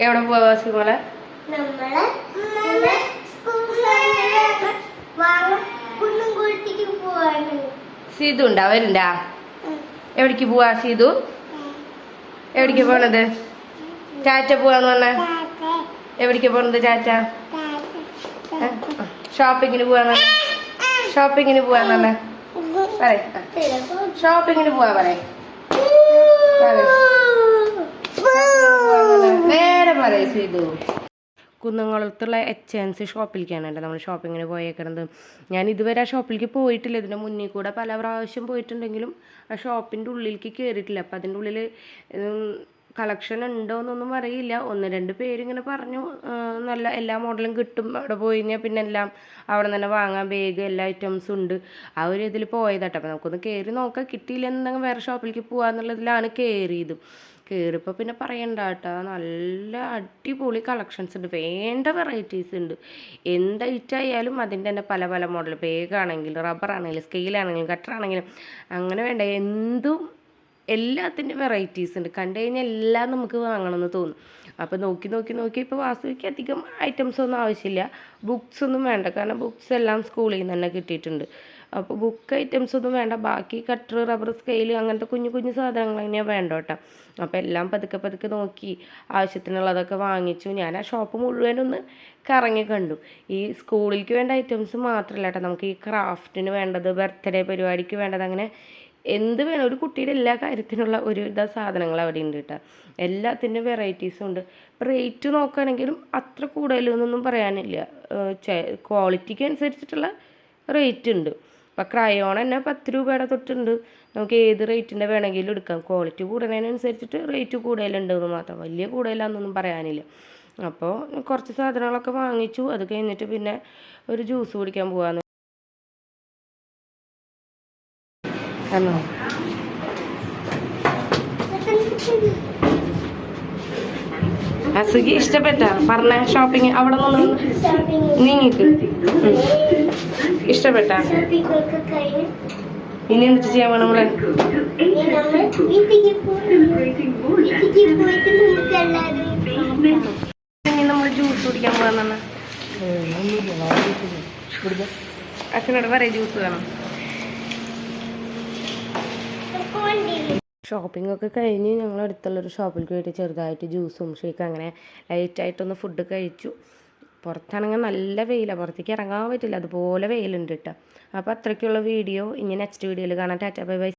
എവിടെ പോവാ സിമോളെ സീതു ഉണ്ടാ? വരുണ്ടാ എവിടേക്ക് പോവാ സീതു? എവിടേക്ക് പോണത്? ചാറ്റ പോവാന്ന് പറഞ്ഞ. എവിടേക്ക് പോണത് ചാറ്റ? ഷോപ്പിങ്ങിന് പോവാന്ന് പറഞ്ഞ. ഷോപ്പിങ്ങിന് പോവാന്ന് പറഞ്ഞ. പറയ ഷോപ്പിങ്ങിന് പോവാ പറയ. സീതു കുന്നംകുളത്തുള്ള എച്ച് എൻ സി ഷോപ്പിലേക്കാണ് കേട്ടോ നമ്മൾ ഷോപ്പിങ്ങിന് പോയേക്കണത്. ഞാൻ ഇതുവരെ ആ ഷോപ്പിലേക്ക് പോയിട്ടില്ല. ഇതിന്റെ മുന്നിൽ കൂടെ പല പ്രാവശ്യം പോയിട്ടുണ്ടെങ്കിലും ആ ഷോപ്പിന്റെ ഉള്ളിലേക്ക് കയറിയിട്ടില്ല അപ്പം അതിന്റെ ഉള്ളിൽ കളക്ഷൻ ഉണ്ടോ എന്നൊന്നും അറിയില്ല. ഒന്ന് രണ്ട് പേരിങ്ങനെ പറഞ്ഞു നല്ല എല്ലാ മോഡലും കിട്ടും. അവിടെ പോയി കഴിഞ്ഞാൽ പിന്നെ എല്ലാം അവിടെ തന്നെ വാങ്ങാൻ ബാഗ് എല്ലാ ഐറ്റംസും ഉണ്ട്. ആ ഒരു ഇതിൽ പോയതാട്ടോ. അപ്പം നമുക്കൊന്ന് കയറി നോക്കാം. കിട്ടിയില്ല എന്നെങ്കിൽ വേറെ ഷോപ്പിലേക്ക് പോകാന്നുള്ളതിലാണ് കയറിയത് കയറിയപ്പോൾ പിന്നെ പറയണ്ട കേട്ടോ നല്ല അടിപൊളി കളക്ഷൻസ് ഉണ്ട് വേണ്ട വെറൈറ്റീസ് ഉണ്ട്. എന്ത് ഐറ്റം ആയാലും അതിന്റെ തന്നെ പല പല മോഡൽ ബാഗാണെങ്കിലും റബ്ബറാണെങ്കിലും സ്കെയിലാണെങ്കിലും കട്ടറാണെങ്കിലും അങ്ങനെ വേണ്ട എന്തും എല്ലാത്തിന്റെ വെറൈറ്റീസ് ഉണ്ട്. കണ്ടു കഴിഞ്ഞാൽ എല്ലാം നമുക്ക് വാങ്ങണമെന്ന് തോന്നും. അപ്പോൾ നോക്കി നോക്കി നോക്കി ഇപ്പോൾ വാസുവിക്ക് അധികം ഐറ്റംസ് ഒന്നും ആവശ്യമില്ല. ബുക്സ് ഒന്നും വേണ്ട. കാരണം ബുക്സ് എല്ലാം സ്കൂളിൽ നിന്ന് തന്നെ കിട്ടിയിട്ടുണ്ട്. അപ്പോൾ ബുക്ക് ഐറ്റംസ് ഒന്നും വേണ്ട. ബാക്കി കട്ടർ റബ്ബർ സ്കെയിൽ അങ്ങനത്തെ കുഞ്ഞു കുഞ്ഞു സാധനങ്ങൾ തന്നെയാണ് വേണ്ട കേട്ടോ. അപ്പോൾ എല്ലാം പതുക്കെ പതുക്കെ നോക്കി ആവശ്യത്തിനുള്ളതൊക്കെ വാങ്ങിച്ചു. ഞാൻ ആ ഷോപ്പ് മുഴുവനൊന്ന് കറങ്ങി കണ്ടു. ഈ സ്കൂളിലേക്ക് വേണ്ട ഐറ്റംസ് മാത്രമല്ല കേട്ടോ. നമുക്ക് ഈ ക്രാഫ്റ്റിന് വേണ്ടത് ബർത്ത്ഡേ പരിപാടിക്ക് വേണ്ടത് അങ്ങനെ എന്ത് വേണം? ഒരു കുട്ടിയുടെ എല്ലാ കാര്യത്തിനുള്ള ഒരുവിധ സാധനങ്ങൾ അവിടെ ഉണ്ട് കേട്ടോ. എല്ലാത്തിന്റെ വെറൈറ്റീസും ഉണ്ട്. റേറ്റ് നോക്കുകയാണെങ്കിലും അത്ര കൂടുതലൊന്നും പറയാനില്ല. ക്വാളിറ്റിക്ക് അനുസരിച്ചിട്ടുള്ള റേറ്റ് ഉണ്ട്. ഇപ്പം ക്രയോൺ തന്നെ പത്ത് രൂപയുടെ തൊട്ടുണ്ട്. നമുക്ക് ഏത് റേറ്റിന്റെ വേണമെങ്കിലും എടുക്കാം. ക്വാളിറ്റി കൂടുന്നതിനനുസരിച്ചിട്ട് റേറ്റ് കൂടുതലുണ്ട് എന്ന് മാത്രം. വലിയ കൂടുതലാണെന്നൊന്നും പറയാനില്ല. അപ്പോൾ കുറച്ച് സാധനങ്ങളൊക്കെ വാങ്ങിച്ചു. അത് കഴിഞ്ഞിട്ട് പിന്നെ ഒരു ജ്യൂസ് കുടിക്കാൻ പോകാമെന്ന് ആണോ അസുഖി ഇഷ്ടപ്പെട്ട? പറഞ്ഞ ഷോപ്പിംഗ് അവിടെ നിന്ന് നീങ്ങിക്ക്. ഇഷ്ടപ്പെട്ട? ഇനി എന്ത് ചെയ്യാൻ വേണം നമ്മളെ നമ്മൾ ജ്യൂസ് കുടിക്കാൻ പോകാൻ അച്ഛനോട് പറയാം ജ്യൂസ് വേണം. ഒക്കെ കഴിഞ്ഞ് ഞങ്ങൾ അടുത്തുള്ളൊരു ഷോപ്പിൽ പോയിട്ട് ചെറുതായിട്ട് ജ്യൂസും ഷേക്ക് അങ്ങനെ ലൈറ്റായിട്ടൊന്ന് ഫുഡ് കഴിച്ചു. പുറത്താണെങ്കിൽ നല്ല വെയിലാണ് പുറത്തേക്ക് ഇറങ്ങാൻ പറ്റില്ല. അതുപോലെ വെയിലുണ്ട് കേട്ടോ അപ്പോൾ അത്രയ്ക്കുള്ള വീഡിയോ ഇനി നെക്സ്റ്റ് വീഡിയോയിൽ കാണാം. Tata bye bye